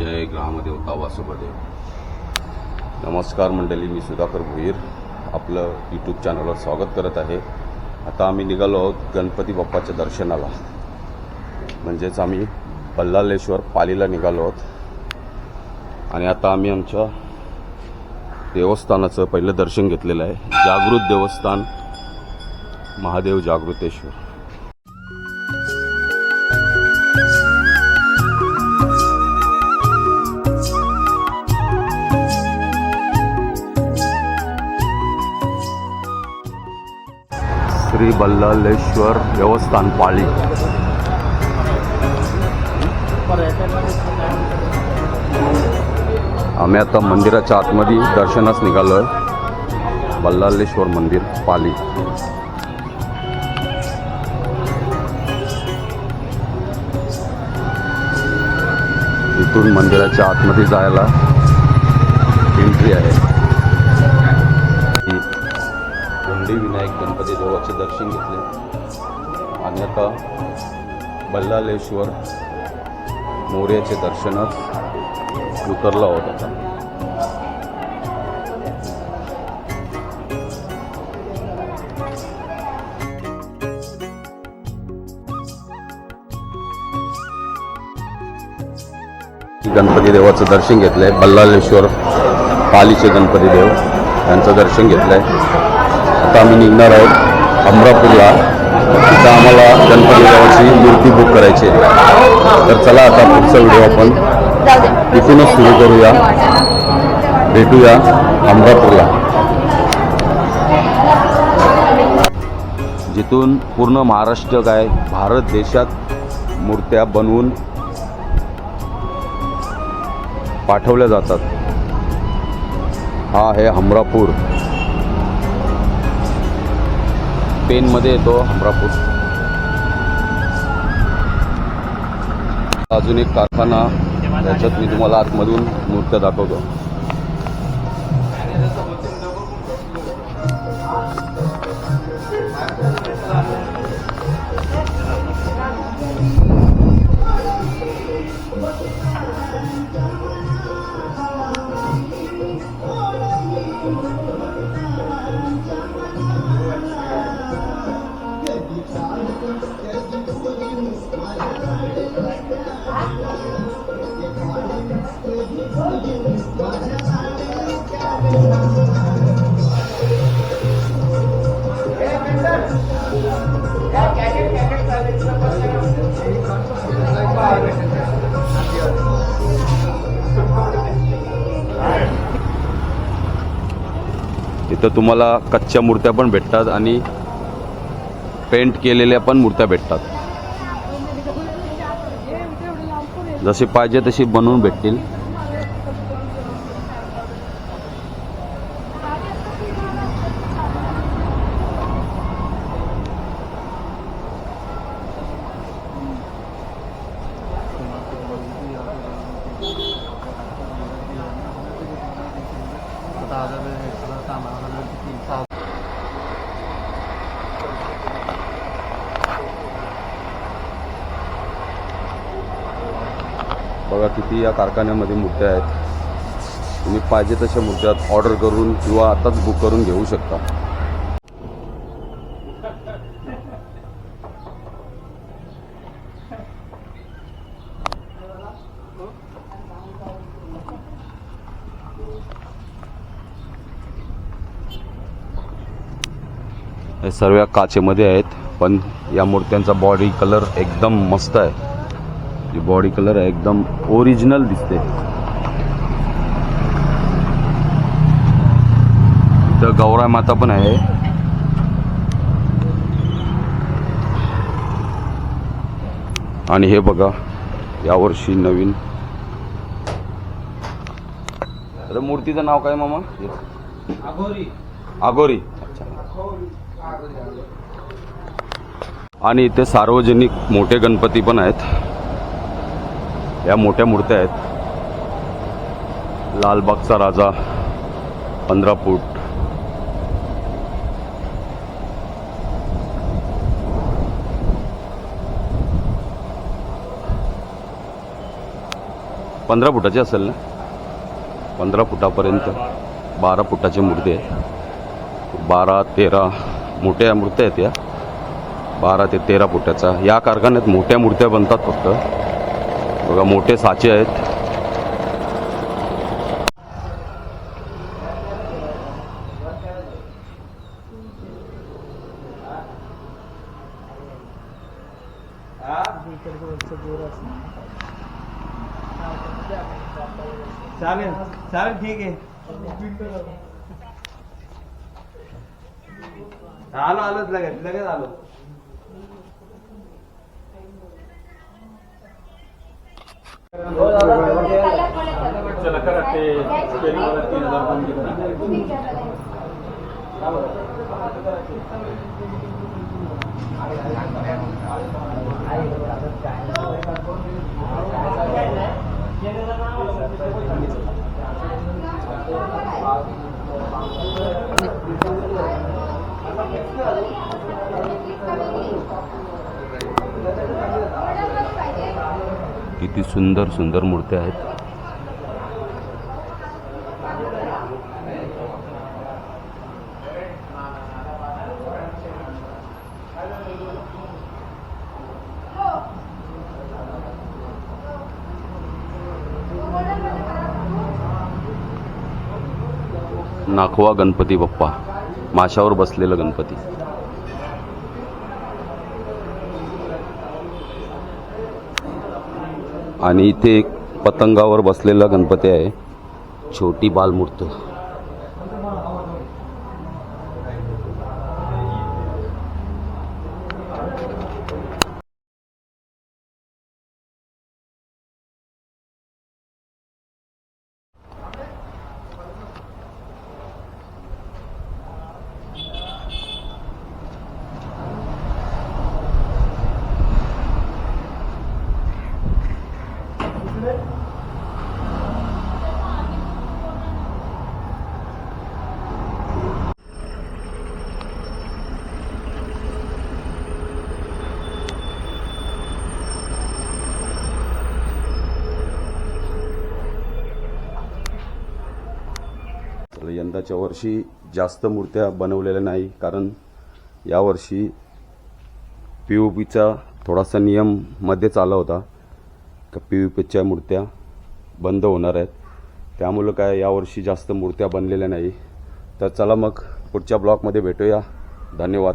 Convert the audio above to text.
जय ग्रामदेवता वासुदेव. नमस्कार मंडळी मी सुधाकर भोईर. आपलं यूट्यूब चॅनलवर स्वागत करत आहे. आता आम्ही निघालो आहोत गणपती बाप्पाच्या दर्शनाला. म्हणजेच आम्ही बल्लालेश्वर पालीला निघालो आहोत. आणि आता आम्ही आमच्या देवस्थानाचं पहिलं दर्शन घेतलेलं आहे. जागृत देवस्थान महादेव जागृतेश्वर. श्री बल्लालेश्वर देवस्थान पाळी आम्ही आता मंदिराच्या आतमध्ये दर्शनास निघालो आहे बल्लालेश्वर मंदिर पाली. इथून मंदिराच्या आतमध्ये जायला एंट्री आहे. गणपती देवाचे दर्शन घेतले. आणि आता बल्लालेश्वर मोर्याचे दर्शनच उतरला होता आता. गणपती देवाचं दर्शन घेतलंय. बल्लालेश्वर पालीचे गणपती देव यांचं दर्शन घेतलंय. आता आम्ही निघणार आहोत अमरापूरला. तिथं आम्हाला गणपती देवाची मूर्ती बुक करायची आहे. तर चला आता पुढचा व्हिडिओ आपण. तिथूनच सुरू करूया. भेटूया अमरापूरला. जिथून पूर्ण महाराष्ट्र काय भारत देशात मूर्त्या बनवून पाठवल्या जातात. हा आहे हमरापूर पेनमध्ये येतो हमरापूर अजून एक कारखाना त्याच्यात मी तुम्हाला आतमधून मूर्त्या दाखवतो. इथं तुम्हाला कच्च्या मूर्त्या पण भेटतात आणि पेंट केलेल्या पण मूर्त्या भेटतात. जशी पाहिजे तशी बनवून भेटतील. बघा किती या कारखान्यामध्ये मुद्दे आहेत. तुम्ही पाहिजे तशा मुद्द्यात ऑर्डर करून किंवा आताच बुक करून घेऊ शकता. हे सर्व काचेमध्ये आहेत पण या मूर्त्यांचा बॉडी कलर एकदम मस्त आहे. जी बॉडी कलर आहे एकदम ओरिजिनल दिसते. इथं गौराय माता पण आहे. आणि हे बघा यावर्षी नवीन. मूर्तीचं नाव काय मामा? आगोरी. अच्छा आणि इथे सार्वजनिक मोठे गणपती पण आहेत. या मोठ्या मूर्त्या आहेत. लालबागचा राजा पंधरा फूट. पंधरा फुटाची असेल ना? पंधरा फुटापर्यंत बारा फुटाची मूर्ती आहे बारा तेरा मोठ्या मूर्त्या आहेत या. बारा ते तेरा फुटाचा. या कारखान्यात मोठ्या मूर्त्या बनतात फक्त. बघा मोठे साचे आहेत. चालेल चालेल ठीक आहे. आलो आलोच लगेच लगेच आलो. करा ते किती सुंदर सुंदर मूर्त्या आहेत. नाखवा गणपती बाप्पा. माशावर बसलेलं गणपती. आणि इथे एक पतंगावर बसलेला गणपती आहे. छोटी बालमूर्त. यंदाच्या वर्षी जास्त मूर्त्या बनवलेल्या नाही कारण यावर्षी पी ओ पीचा थोडासा नियम मध्येच आला होता. का पी यू पीच्या मूर्त्या बंद होणार आहेत. त्यामुळं काय यावर्षी जास्त मूर्त्या बनलेल्या नाही. तर चला मग पुढच्या ब्लॉकमध्ये भेटूया. धन्यवाद.